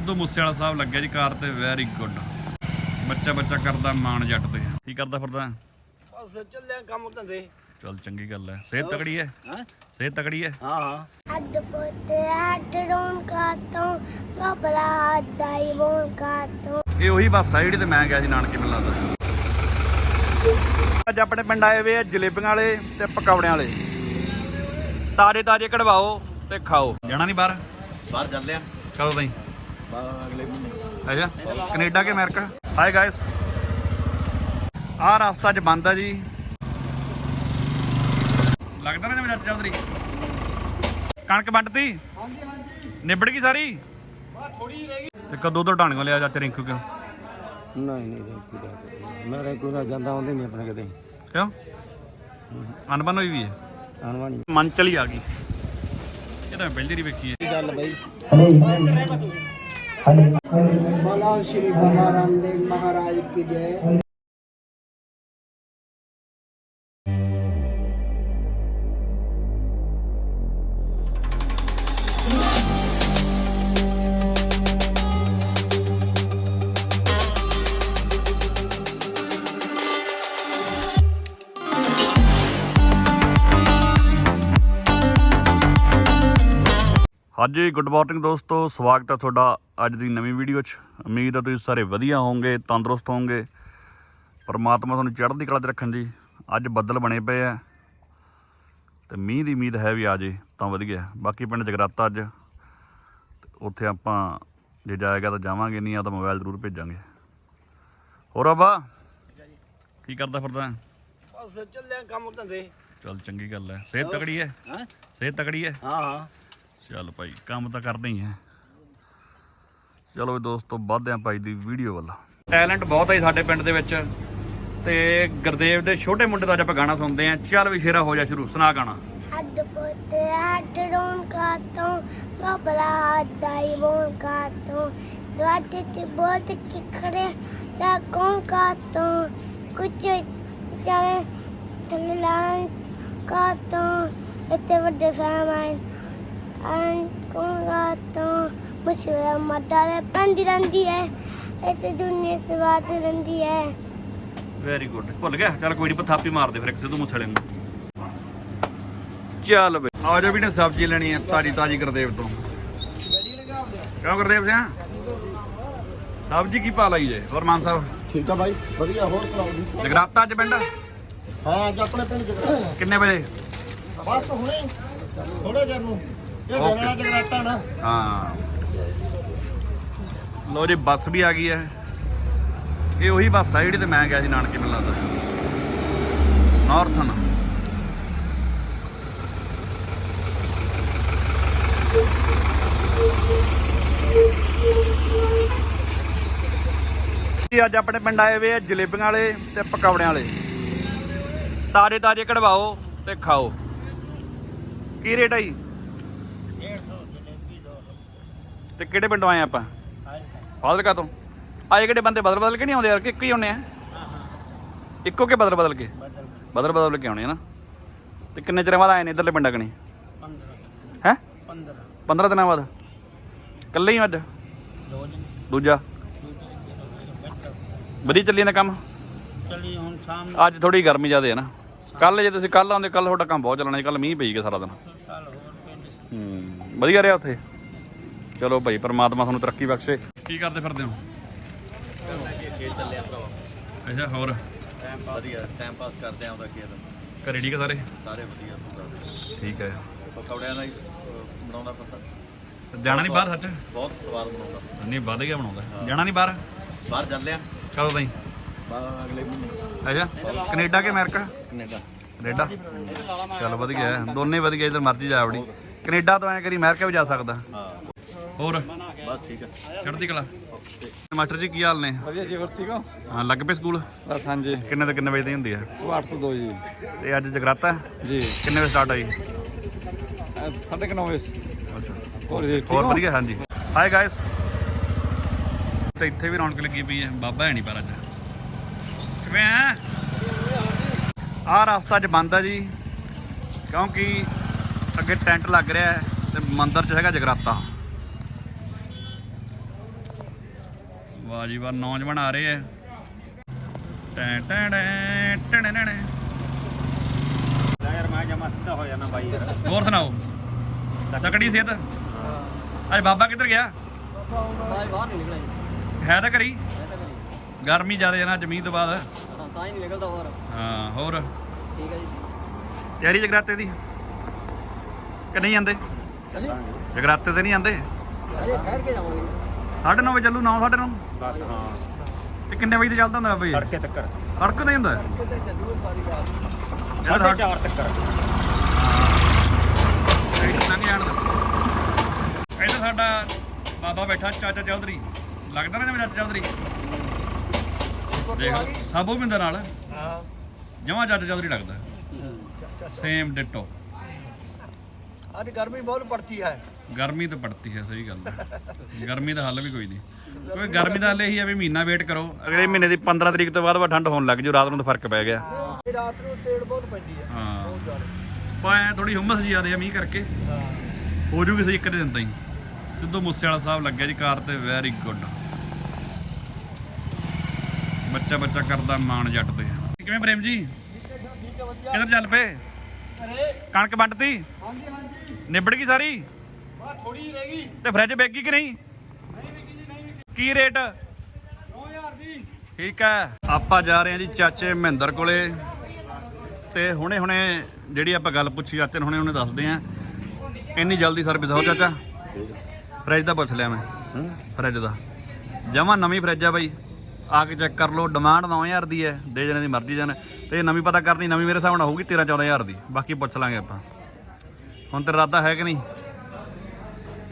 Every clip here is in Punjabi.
ਸਿੱਧੂ ਮੂਸੇਵਾਲਾ ਸਾਹਿਬ ਲੱਗਿਆ ਜੀ ਕਾਰ ਤੇ ਵੈਰੀ ਗੁੱਡ ਬੱਚਾ ਬੱਚਾ ਕਰਦਾ ਮਾਣ ਜੱਟ ਤੇ। ਕੀ ਕਰਦਾ ਫਿਰਦਾ? ਬਸ ਚੱਲਿਆ ਕੰਮ ਧੰਦੇ। ਚਲ ਚੰਗੀ ਗੱਲ ਹੈ ਸਿਹਤ ਤਕੜੀ ਹੈ ਹਾਂ? ਸਿਹਤ ਤਕੜੀ ਹੈ ਹਾਂ ਹਾਂ। ਅੱਡ ਪੁੱਤੇ ਅੱਡ ਰੋਣ ਕਾਤੋਂ। ਘਬਰਾ ਦਾਈ ਬੋਲ ਕਾਤੋਂ। ਇਹ ਉਹੀ ਬੱਸ ਆ ਜਿਹੜੀ ਤੇ ਮੈਂ ਗਿਆ ਸੀ ਨਾਨਕੇ ਮੈਨੂੰ ਲੱਗਦਾ। ਅੱਜ ਆਪਣੇ ਪਿੰਡ ਆਏ ਵੇ ਆ ਜਲੇਬੀਆਂ ਵਾਲੇ ਤੇ ਪਕੌੜਿਆਂ ਵਾਲੇ। ਤਾਜ਼ੇ ਤਾਜ਼ੇ ਕਢਵਾਓ ਤੇ ਖਾਓ। ਜਾਣਾ ਨਹੀਂ ਬਾਹਰ? ਬਾਹਰ ਚੱਲਿਆ ਕਦੋਂ ਤਾਈ? ਅੱਛਾ ਕੈਨੇਡਾ ਕੇ ਅਮਰੀਕਾ? ਹਾਈ ਗਾਇਸ ਆਹ ਰਸਤਾ ਅੱਜ ਬੰਦ ਆ ਜੀ। ਲੱਗਦਾ ਨਾ ਜਿਵੇਂ ਜੱਟ ਚੌਧਰੀ। ਕਣਕ ਵੰਡਤੀ? ਹਾਂਜੀ ਹਾਂਜੀ। ਨਿਬੜ ਗਈ ਸਾਰੀ? ਬਸ ਥੋੜੀ ਰਹਿ ਗਈ। ਤੇ ਕਦੋਂ ਤੋਂ ਢਾਣੀਆਂ ਲਿਆ ਚਾਚਾ ਰਿੰਕੂ ਕਿਉਂ? ਨਹੀਂ ਨਹੀਂ ਰੈਂਕੂ ਦਾ ਮੈਂ ਰੈਂਕੂ ਨਾਲ ਜਾਂਦਾ ਆਉਂਦੇ ਨਹੀਂ ਆਪਣੇ ਕਦੇ। ਕਿਉਂ? ਅਨਬਨ ਹੋਈ ਵੀ ਹੈ। ਅਨਵਾਣੀ ਮਨ ਚਲੀ ਆ ਗਈ। ਇਹ ਤਾਂ ਵਾਰੀ ਵੇਖੀ ਹੈ। ਗੱਲ ਬਈ? बोलो श्री बाबा रामदेव महाराज की जय ਹਾਂਜੀ ਗੁੱਡ ਮਾਰਨਿੰਗ ਦੋਸਤੋ ਸਵਾਗਤ ਹੈ ਤੁਹਾਡਾ ਅੱਜ ਦੀ ਨਵੀਂ ਵੀਡੀਓ 'ਚ। ਉਮੀਦ ਹੈ ਤੁਸੀਂ ਸਾਰੇ ਵਧੀਆ ਹੋਵੋਗੇ ਤੰਦਰੁਸਤ ਹੋਵੋਗੇ। ਪਰਮਾਤਮਾ ਤੁਹਾਨੂੰ ਚੜ੍ਹਦੀ ਕਲਾ 'ਚ ਰੱਖਣ ਜੀ ਅੱਜ ਬੱਦਲ ਬਣੇ ਪਏ ਆ। ਤੇ ਮੀਂਹ ਦੀ ਉਮੀਦ ਹੈ ਵੀ ਆ ਜੇ ਤਾਂ ਵਧੀਆ। ਬਾਕੀ ਪਿੰਡ ਜਗਰਾਤਾ ਅੱਜ ਉੱਥੇ ਆਪਾਂ ਜੇ ਜਾਏਗਾ ਤਾਂ ਜਾਵਾਂਗੇ ਨਹੀਂ ਆ ਤਾਂ ਮੋਬਾਈਲ ਜ਼ਰੂਰ ਭੇਜਾਂਗੇ। ਹੋਰ ਆਬਾ ਕੀ ਕਰਦਾ ਫਿਰਦਾ? ਬਸ ਚੱਲਿਆ ਕੰਮ ਧੰਦੇ। ਚੱਲ ਚੰਗੀ ਗੱਲ ਹੈ। ਸਿਹਤ ਤਕੜੀ ਹੈ? ਹਾਂ? ਸਿਹਤ ਤਕੜੀ ਹੈ? ਹਾਂ ਹਾਂ। ਚੱਲ ਭਾਈ ਕੰਮ ਤਾਂ ਕਰਦੇ ਹੀ ਹੈ ਚਲੋ ਵੀ ਦੋਸਤੋ ਵੱਧਦੇ ਆਂ ਭਾਈ ਦੀ ਵੀਡੀਓ ਵੱਲ। ਟੈਲੈਂਟ ਬਹੁਤ ਹੈ ਸਾਡੇ ਪਿੰਡ ਦੇ ਵਿੱਚ। ਤੇ ਗੁਰਦੇਵ ਦੇ ਛੋਟੇ ਮੁੰਡੇ ਦਾ ਅੱਜ ਆਪਾਂ ਗਾਣਾ ਸੁਣਦੇ ਆਂ। ਚੱਲ ਵੀ ਸ਼ੇਰਾ ਹੋ ਜਾ ਸ਼ੁਰੂ ਸੁਣਾ ਗਾਣਾ। ਅੱਡ ਪੁੱਤੇ ਅੱਡ ਰੋਣ ਕਾਤੋਂ ਘਬਰਾ ਦਾਈ ਬੋਲ ਕਾਤੋਂ। ਦਵਾਤੇ ਤੇ ਬਹੁਤ ਕਿਖੜੇ ਦਾ ਕੌਣ ਕਾਤੋਂ? ਕੁਛ ਜਾਵੇ ਥੱਲਾਂ ਕਾਤੋਂ। ਇੱਥੇ ਵੱਡੇ ਫਰਮਾਨ ਆਂ ਕੌਣ ਕਾਤੋਂ ਮੁਸ਼ਕਿਲ ਮੱਦਾ ਦੇ ਪੰਦੀ ਰੰਦੀ ਹੈ ਇੱਥੇ ਦੁਨੀਆ ਸਵਾਦ ਰੰਦੀ ਹੈ ਵੈਰੀ ਗੁੱਡ ਭੁੱਲ ਗਿਆ? ਚੱਲ ਕੋਈ ਨਹੀਂ ਥਾਪੀ ਮਾਰ ਦੇ ਫਿਰ ਇੱਕ ਸਿੱਧੂ ਮੂਸੇਵਾਲੇ ਨੂੰ। ਚੱਲ ਬਈ। ਆ ਜਾ ਵੀ ਨੇ ਸਬਜ਼ੀ ਲੈਣੀ ਹੈ ਤਾਜੀ ਤਾਜੀ ਗੁਰਦੇਵ ਤੋਂ। ਕਿਉਂ ਗੁਰਦੇਵ ਸਿੰਘ ਸਬਜ਼ੀ ਕੀ ਪਾ ਲਈ ਜੇ? ਹੋਰ ਮਾਨ ਸਾਹਿਬ? ਠੀਕ ਆ ਬਾਈ ਵਧੀਆ ਹੋਰ ਸੁਣਾਓ ਜੀ? ਜਗਰਾਤਾ ਅੱਜ ਪਿੰਡ? ਹਾਂ ਅੱਜ ਆਪਣੇ ਪਿੰਡ ਜਗਰਾਤਾ। ਕਿੰਨੇ ਵਜੇ? ਬਸ ਹੁਣੇ ਥੋੜੇ ਚਿਰ ਨੂੰ। ਇਹ Okay. ਦੇਣਾ ਜਗਰਾਤਾ ਨਾ। ਹਾਂ। ਲੋ ਜੀ ਬੱਸ ਵੀ ਆ ਗਈ ਹੈ। ਇਹ ਉਹੀ ਬੱਸ ਆ ਜਿਹੜੀ ਤੇ ਮੈਂ ਗਿਆ ਸੀ ਨਾਨਕੇ ਮੈਨੂੰ ਲੱਗਦਾ ਨਾਰਥਨ ਜੀ ਅੱਜ ਆਪਣੇ ਪਿੰਡ ਆਏ ਵੇ ਆ ਜਲੇਬੀਆਂ ਵਾਲੇ ਤੇ ਪਕੌੜਿਆਂ ਵਾਲੇ। ਤਾਜ਼ੇ ਤਾਜ਼ੇ ਕਢਵਾਓ ਤੇ ਖਾਓ। ਕੀ ਰੇਟ ਆ ਜੀ? ਤੇ ਕਿਹੜੇ ਪਿੰਡੋਂ ਆਏ ਆਪਾਂ? ਫਾਜ਼ਿਲਕਾ ਤੋਂ। ਆਏ ਕਿਹੜੇ ਬੰਦੇ? ਬਦਲ ਬਦਲ ਕੇ ਨਹੀਂ ਆਉਂਦੇ ਯਾਰ? ਕਿ ਇੱਕੋ ਹੀ ਆਉਣੇ ਆ? ਇੱਕੋ ਕੇ ਬਦਲ ਬਦਲ ਕੇ? ਬਦਲ ਬਦਲ ਕੇ ਆਉਣੇ ਆ ਨਾ। ਤੇ ਕਿੰਨੇ ਚਿਰ ਬਾਅਦ ਆਏ ਨੇ ਇਧਰਲੇ ਪਿੰਡਾਂ ਕਣੀ? 15 ਹੈ? 15 15 ਦਿਨਾਂ ਬਾਅਦ। ਕੱਲੇ ਹੀ ਅੱਜ? ਦੂਜਾ? ਵਧੀਆ ਚੱਲੀ ਜਾਂਦਾ ਕੰਮ? ਚੱਲੀ ਹੁਣ ਸ਼ਾਮ ਅੱਜ ਥੋੜੀ ਗਰਮੀ ਜ਼ਿਆਦਾ ਹੈ ਨਾ। ਕੱਲ ਜੇ ਤੁਸੀਂ ਕੱਲ ਆਉਂਦੇ ਕੱਲ ਤੁਹਾਡਾ ਕੰਮ ਬਹੁਤ ਚੱਲਣਾ ਸੀ ਕੱਲ ਮੀਂਹ ਪਈ ਸਾਰਾ ਦਿਨ। ਹੂੰ, ਵਧੀਆ ਰਿਹਾ ਉੱਥੇ? ਚਲੋ ਭਾਈ ਪ੍ਰਮਾਤਮਾ ਤੁਹਾਨੂੰ ਤਰੱਕੀ ਬਖਸ਼ੇ। ਕੀ ਕਰਦੇ ਫਿਰਦੇ ਹੋ? ਖੇਤ ਚੱਲਿਆ ਭਰਾਵਾ ਅੱਛਾ ਹੋਰ? ਟਾਈਮ ਪਾਸ ਵਧੀਆ ਟਾਈਮ ਪਾਸ ਕਰਦੇ ਆਂ ਉਹਦਾ ਘਰੇ ਠੀਕ ਆ ਸਾਰੇ? ਸਾਰੇ ਵਧੀਆ ਦੱਸ ਠੀਕ ਹੈ ਪਕੌੜਿਆਂ ਦਾ ਹੀ ਅਹ, ਬਣਾਉਂਦਾ ਪਤਾ ਜਾਣਾ ਨਹੀਂ ਬਾਹਰ ਸੱਚ? ਬਹੁਤ ਸਵਾਦ ਬਣਾਉਂਦਾ। ਨਹੀਂ ਵੱਧ ਗਿਆ ਬਣਾਉਂਦਾ। ਜਾਣਾ ਨਹੀਂ ਬਾਹਰ? ਬਾਹਰ ਚੱਲਿਆ ਕਦੋਂ ਤਾਈ? ਬਾਹਰ ਅਗਲੇ ਮਹੀਨੇ। ਅੱਛਾ ਕੈਨੇਡਾ ਕੇ ਅਮਰੀਕਾ? ਕੈਨੇਡਾ। ਕੈਨੇਡਾ। ਚੱਲ ਵਧੀਆ ਹੈ। ਦੋਨੇ ਵਧੀਆ ਜਿੱਧਰ ਮਰਜ਼ੀ ਜਾ ਵੜੀ ਕੈਨੇਡਾ ਤੋਂ ਐ ਕਰੀ ਅਮਰੀਕਾ ਵੀ ਜਾ ਸਕਦਾ। ਹਾਂ। ਹੋਰ? ਬਸ ਠੀਕ ਆ। ਚੜ੍ਹਦੀ ਕਲਾ? ਮਾਸਟਰ ਜੀ ਕੀ ਹਾਲ ਨੇ? ਵਧੀਆ ਜੀ ਹੋਰ ਠੀਕ ਹੋ? ਹਾਂ ਲੱਗ ਪਏ ਸਕੂਲ? ਬਸ ਹਾਂਜੀ। ਕਿੰਨੇ ਤੋਂ ਕਿੰਨੇ ਵਜੇ ਦੀ ਹੁੰਦੀ ਆ? ਸਵਾਰ ਤੋਂ ਦੋ ਜੀ। ਤੇ ਅੱਜ ਜਗਰਾਤਾ? ਹੈ? ਜੀ। ਕਿੰਨੇ ਵਜੇ ਸਟਾਰਟ ਆਈ? ਸਾਢੇ ਕੁ ਨੌ ਵਜੇ। ਅੱਛਾ। ਹੋਰ ਜੀ ਠੀਕ ਹੋਰ ਹੋ? ਵਧੀਆ ਹਾਂਜੀ। ਹਾਈ ਗਾਇਸ ਤੇ ਇੱਥੇ ਵੀ ਰੌਣਕ ਲੱਗੀ ਪਈ ਹੈ। ਬਾਬਾ ਹੈ ਨਹੀਂ ਪਰ ਅੱਜ। ਕਿਵੇਂ ਆ? ਆਹ ਰਸਤਾ ਅੱਜ ਬੰਦ ਆ ਜੀ। ਕਿਉਂਕਿ ਅੱਗੇ ਟੈਂਟ ਲੱਗ ਰਿਹਾ ਹੈ ਤੇ ਮੰਦਿਰ 'ਚ ਹੈਗਾ ਜਗਰਾਤਾ। ਵਾਹ ਜੀ ਵਾਹ ਨੌਜਵਾਨ ਆ ਰਹੇ ਆ। ਟੈਂ ਟੈਂ ਟੈਂ ਟੈਂ ਟੈਂ ਯਾਰ ਮੈਂ ਜਮਾ ਸਿੱਧਾ ਹੋ ਜਾਣਾ ਬਾਈ ਯਾਰ ਹੋਰ ਸੁਣਾਓ? ਤਕੜੀ ਸਿਹਤ? ਅੱਜ ਬਾਬਾ ਕਿੱਧਰ ਗਿਆ? ਬਾਹਰ ਬਾਹਰ ਨਹੀਂ ਨਿਕਲਿਆ ਜੀ ਹੈ ਤਾਂ ਘਰੀ? ਮੈਂ ਤਾਂ ਕਰੀ ਗਰਮੀ ਜ਼ਿਆਦਾ ਹੈ ਨਾ ਜ਼ਮੀਨ ਤੋਂ ਬਾਅਦ। ਹਾਂ ਤਾਂ ਹੀ ਨਹੀਂ ਨਿਕਲਦਾ ਬਾਹਰ ਹਾਂ ਹੋਰ? ਠੀਕ ਹੈ ਜੀ ਤਿਆਰੀ ਜਗਰਾਤੇ ਦੀ? ਕਿ ਨਹੀਂ ਜਾਂਦੇ ਚੱਲੀ ਜਗਰਾਤੇ ਤੇ ਨਹੀਂ ਜਾਂਦੇ ਅਜੇ ਠਹਿਰ ਕੇ ਜਾਵਾਂਗੇ 9:30 ਵਜੇ ਚੱਲੂ 9 9:30 ਬਸ ਹਾਂ। ਤੇ ਕਿੰਨੇ ਵਜੇ ਤੇ ਚੱਲਦਾ ਹੁੰਦਾ ਬਈ? ਤੜਕੇ ਤੱਕਰ। ਅੜਕ ਨਹੀਂ ਹੁੰਦਾ। ਕਿਤੇ ਚੱਲੂ ਸਾਰੀ ਰਾਤ ਸਾਢੇ ਚਾਰ ਤੱਕਰ ਇੱਧਰ ਸਾਡਾ ਬਾਬਾ ਬੈਠਾ ਚਾਚਾ ਚੌਧਰੀ। ਲੱਗਦਾ ਨਾ ਜਿਵੇਂ ਚਾਚਾ ਚੌਧਰੀ। ਦੇਖ ਸਾਬੋ ਬਿੰਦਰ ਨਾਲ। ਹਾਂ। ਜਮਾ ਚਾਚਾ ਚੌਧਰੀ ਲੱਗਦਾ। ਸੇਮ ਡਿਟੋ ਅੱਜ ਗਰਮੀ ਬਹੁਤ ਪੜਤੀ ਹੈ। ਗਰਮੀ ਤਾਂ ਪੜਤੀ ਹੈ ਸਹੀ ਗੱਲ ਹੈ। ਗਰਮੀ ਦਾ ਹੱਲ ਵੀ ਕੋਈ ਨਹੀਂ। ਕੋਈ ਗਰਮੀ ਦਾ ਹੱਲ ਇਹੀ ਹੈ ਵੀ ਮਹੀਨਾ ਵੇਟ ਕਰੋ। ਅਗਲੇ ਮਹੀਨੇ ਦੀ 15 ਤਰੀਕ ਤੋਂ ਬਾਅਦ ਵਾ ਠੰਡ ਹੋਣ ਲੱਗ ਜੂ ਰਾਤ ਨੂੰ ਤਾਂ ਫ਼ਰਕ ਪੈ ਗਿਆ। ਰਾਤ ਨੂੰ ਤੇੜ ਬਹੁਤ ਪੈਂਦੀ ਹੈ ਹਾਂ। ਬਹੁਤ ਜ਼ਿਆਦਾ। ਪਾਇਆ ਥੋੜੀ ਹੁਮਸ ਜੀ ਆਦੇ ਆ ਮੀਂਹ ਕਰਕੇ। ਹਾਂ। ਹੋ ਜੂਗੀ ਸਹੀ ਇੱਕ ਦੇ ਦਿਨ ਤਾਂ ਹੀ ਸਿੱਧੂ ਮੂਸੇ ਵਾਲਾ ਸਾਹਿਬ ਲੱਗਿਆ ਜੀ ਕਾਰ ਤੇ ਵੈਰੀ ਗੁੱਡ ਬੱਚਾ ਬੱਚਾ ਕਰਦਾ ਮਾਣ ਜੱਟ ਤੇ। ਕਿਵੇਂ ਪ੍ਰੇਮ ਜੀ? ਕਿੱਧਰ ਚੱਲ ਪਏ? ਕਣਕ ਵੰਡਤੀ? ਹਾਂਜੀ ਹਾਂਜੀ। ਨਿਬੜ ਗਈ ਸਾਰੀ? ਥੋੜੀ ਰਹਿ ਗਈ। ਤੇ ਫ੍ਰਿਜ ਵੇਗੀ ਕਿ ਨਹੀਂ? ਨਹੀਂ ਵਿਕੀ ਜੀ ਨਹੀਂ ਵਿਕੀ। ਕੀ ਰੇਟ? 9000 ਦੀ। ਠੀਕ ਹੈ। ਆਪਾਂ ਜਾ ਰਹੇ ਹਾਂ ਜੀ ਚਾਚੇ ਮਹਿੰਦਰ ਕੋਲੇ। ਤੇ ਹੁਣੇ ਹੁਣੇ ਜਿਹੜੀ ਆਪਾਂ ਗੱਲ ਪੁੱਛੀ ਚਾਚੇ ਨੂੰ ਹੁਣੇ ਹੁਣੇ ਦੱਸਦੇ ਆ ਇੰਨੀ ਜਲਦੀ ਸਰਵਿਸ ਹੋ ਚਾਚਾ। ਫ੍ਰਿਜ ਦਾ ਪੁੱਛ ਲਿਆ ਮੈਂ। ਫ੍ਰਿਜ ਦਾ। ਜਮਾ ਨਵੀਂ ਫ੍ਰਿਜ ਆ ਬਾਈ। ਆ ਕੇ ਚੈੱਕ ਕਰ ਲਓ ਡਿਮਾਂਡ 9000 ਦੀ ਹੈ ਦੇ ਜਣੇ ਦੀ ਮਰਜ਼ੀ ਜਨ ਤੇ ਨਵੀਂ ਪਤਾ ਕਰਨੀ ਨਵੀਂ ਮੇਰੇ ਹਿਸਾਬ ਨਾਲ ਹੋਊਗੀ 13 14000 ਦੀ। ਬਾਕੀ ਪੁੱਛ ਲਾਂਗੇ ਆਪਾਂ। ਹੁਣ ਤੇਰਾ ਇਰਾਦਾ ਹੈ ਕਿ ਨਹੀਂ?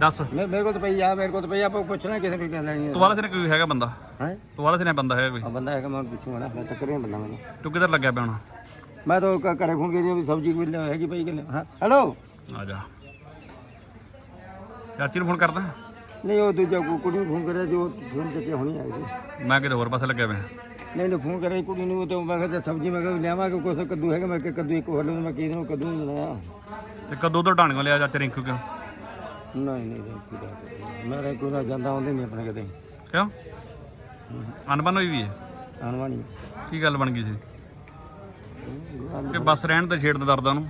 ਦੱਸ। ਮੈਂ ਮੇਰੇ ਕੋਲ ਤਾਂ ਪਈ ਆ ਮੇਰੇ ਕੋਲ ਤਾਂ ਪਈ ਆ, ਆਪਾਂ ਪੁੱਛਣਾ ਕਿਸੇ ਵੀ ਕਹਿੰਦਾ ਨਹੀਂ ਤੂੰ ਵਾਲਾ ਸਿਰੇ ਕੋਈ ਹੈਗਾ ਬੰਦਾ? ਹੈ? ਤੂੰ ਵਾਲਾ ਸਿਰੇ ਬੰਦਾ ਹੈ ਕੋਈ? ਆ ਬੰਦਾ ਹੈਗਾ ਮੈਂ ਪੁੱਛੂਗਾ ਨਾ ਮੈਂ ਤਾਂ ਕਰੇ ਬੰਦਾ ਮੈਨੂੰ ਤੂੰ ਕਿੱਧਰ ਲੱਗਿਆ ਪਿਆ ਹੁਣ? ਮੈਂ ਤਾਂ ਘ- ਘਰੇ ਫੋਨ ਕਰੀ ਵੀ ਸਬਜ਼ੀ ਕੋਈ ਲੈ- ਹੈਗੀ ਪਈ ਕਿ ਨਹੀਂ? ਹਾਂ? ਹੈਲੋ? ਆ ਜਾ। ਚਾਚੀ ਨੂੰ ਫੋਨ ਕਰਦਾ। ਨਹੀਂ ਉਹ ਦੂਜਾ ਕੋ- ਕੁੜੀ ਨੂੰ ਫੋਨ ਕਰਿਆ ਉਹ ਫੋਨ ਚੱਕਿਆ ਹੋਣੀ ਆਈ ਸੀ। ਮੈਂ ਕਿਤੇ ਹੋਰ ਪਾਸੇ ਲੱਗਿਆ ਪਿਆ। ਨਹੀਂ ਨਹੀਂ ਫੋਨ ਕਰਿਆ ਕੁੜੀ ਨੂੰ ਤੇ ਮੈਂ ਕਿਹਾ ਸਬਜ਼ੀ ਮੈਂ ਕਿਹਾ ਵੀ ਲਿਆਵਾਂਗੇ ਕੁਛ ਕੱਦੂ ਹੈਗਾ ਮੈਂ ਕਿਹਾ ਕੱਦੂ ਇੱਕ ਹੋਰ ਲੈ ਮੈਂ ਕੀ ਨੂੰ ਕੱਦੂ ਨਹੀਂ ਲਾਇਆ ਤੇ ਕਦੋਂ ਤੋਂ ਢਾਣੀਆਂ ਲਿਆ ਚਾਚਾ ਰਿੰਕੂ ਕਿਉਂ? ਨਹੀਂ ਨਹੀਂ ਰੈਂਕੂ ਦਾ ਮੈਂ ਰੈਂਕੂ ਨਾਲ ਜਾਂਦਾ ਆਉਂਦੇ ਨਹੀਂ ਆਪਣੇ ਕਦੇ ਕਿਉਂ? ਅਨਬਨ ਹੋਈ ਵੀ ਹੈ। ਅਨਵਾਣੀ ਕੀ ਗੱਲ ਬਣ ਗਈ ਸੀ? ਕਿ ਬਸ ਰਹਿਣ ਤੇ ਛੇੜ ਦੇ ਦਰਦਾਂ ਨੂੰ?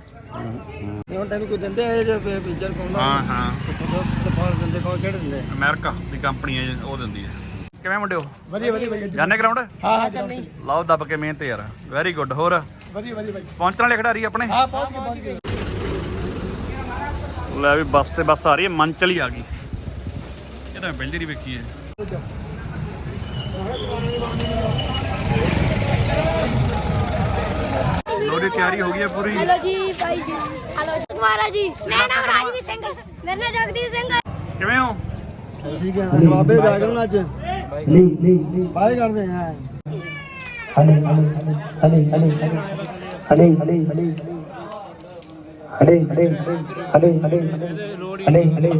ਇਹ ਹੁਣ ਤੈਨੂੰ ਕੋਈ ਦਿੰਦੇ ਆ ਜੇ ਪਿੱਜਰ ਕੋਉਂਦਾ ਹਾਂ ਹਾਂ। ਕੋਲ ਦਿੰਦੇ ਕੋਲ ਕਿਹੜੇ ਦਿੰਦੇ? ਅਮਰੀਕਾ ਦੀ ਕੰਪਨੀ ਹੈ ਉਹ ਦਿੰਦੀ ਹੈ। ਕਿਵੇਂ ਮੁੰਡਿਓ? ਵਧੀਆ ਵਧੀਆ ਬਾਈ ਜਾਣੇ ਗਰਾਊਂਡ ਹਾਂ ਹਾਂ ਚੱਲਣੀ ਲਾਓ ਦੱਬ ਕੇ ਮਿਹਨਤ ਯਾਰ ਵੈਰੀ ਗੁੱਡ ਹੋਰ? ਵਧੀਆ ਵਧੀਆ ਬਾਈ ਪਹੁੰਚਣ ਵਾਲੇ ਖਿਡਾਰੀ ਆਪਣੇ? ਹਾਂ ਪਹੁੰਚ ਗਏ ਪਹੁੰਚ ਗਏ। ਲੈ ਵੀ ਬੱਸ ਤੇ ਬੱਸ ਆ ਰਹੀ ਹੈ ਮੰਚਲ ਹੀ ਆ ਗਈ। ਇਹ ਤਾਂ ਪਹਿਲੀ ਰੀ ਵੇਖੀ ਹੈ। ਲੋੜੀ ਤਿਆਰੀ ਹੋ ਗਈ ਹੈ ਪੂਰੀ। ਹੈਲੋ ਜੀ ਭਾਈ ਜੀ। ਹੈਲੋ ਜੀ। ਕੁਮਾਰਾ ਜੀ ਮੇਰਾ ਨਾਮ ਰਾਜਵੀਰ ਸਿੰਘ ਮੇਰਾ ਨਾਮ ਜਗਦੀਪ ਸਿੰਘ ਕਿਵੇਂ ਹੋ? ਠੀਕ ਹੈ ਜਵਾਬੇ ਜਾਗਣ ਅੱਜ ਨਹੀਂ ਨਹੀਂ ਬਾਏ ਕਰਦੇ ਆ। ਹਲੇ ਹਲੇ ਹਲੇ ਹਲੇ ਹਲੇ ਹਲੇ ਹਲੇ ਹਲੇ ਹਲੇ ਹਲੇ ਹਲੇ ਹਲੇ ਹਲੇ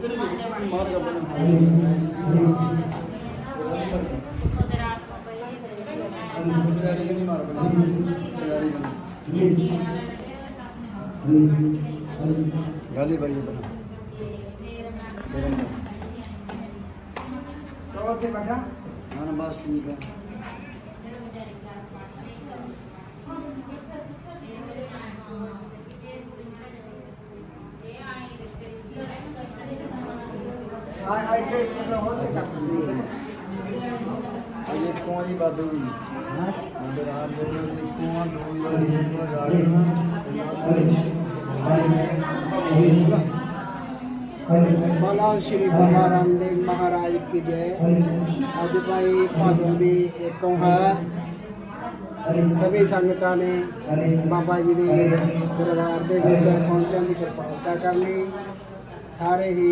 ਇੱਧਰ ਵੀ ਮਾਰ ਦਾ ਬਣਾ ਗਾਲੀ ਬਾਈ ਦੇ ਬਣਾ ਮੇਰਾ ਨਾਮ ਪ੍ਰਵਾਹ ਤੇ ਬੜਾ ਨਾ ਬਸ ਠੀਕ ਹੈ। ਇੱਥੇ ਹੋਰ ਤੇ ਚੱਕ ਅਜੇ ਕੋਂ ਜੀ ਬਾਬੇ ਜੀ ਹਾਂ? ਅੰਦਰ ਆ ਦੋ ਕੋਂ ਦੋ ਯਾਰੀ ਇੱਕ ਜਾਗਣਾ ਬਾਲਾ ਸ਼੍ਰੀ ਬਾਬਾ ਰਾਮਦੇਵ ਮਹਾਰਾਜ ਕੀ ਜੈ। ਅੱਜ ਭਾਈ ਭਾਦੋਂ ਦੀ ਏਕੋਂ ਹੈ। ਸਭੀ ਸੰਗਤਾਂ ਨੇ ਬਾਬਾ ਜੀ ਦੇ ਦਰਬਾਰ ਦੇ ਵਿੱਚ ਪਹੁੰਚਣ ਦੀ ਕਿਰਪਾਲਤਾ ਕਰਨੀ। ਸਾਰੇ ਹੀ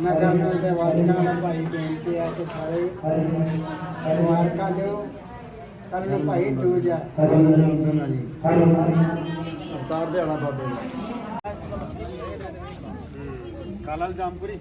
ਮੈਂ ਕਹਿੰਦਾ ਤੇ ਵਾਜਣਾ ਨਾਲ ਭਾਈ ਬੇਨਤੀ ਆ ਕਿ ਸਾਰੇ ਮੁਬਾਰਕਾਂ ਦਿਓ। ਕੱਲ ਨੂੰ ਭਾਈ ਦੂਜਾ ਜਨਮਦਿਨ ਜੀ। ਅਵਤਾਰ ਦਿਹਾੜਾ ਬਾਬੇ ਦਾ। ਕਾਲਲ ਜਾਮਪੁਰੀ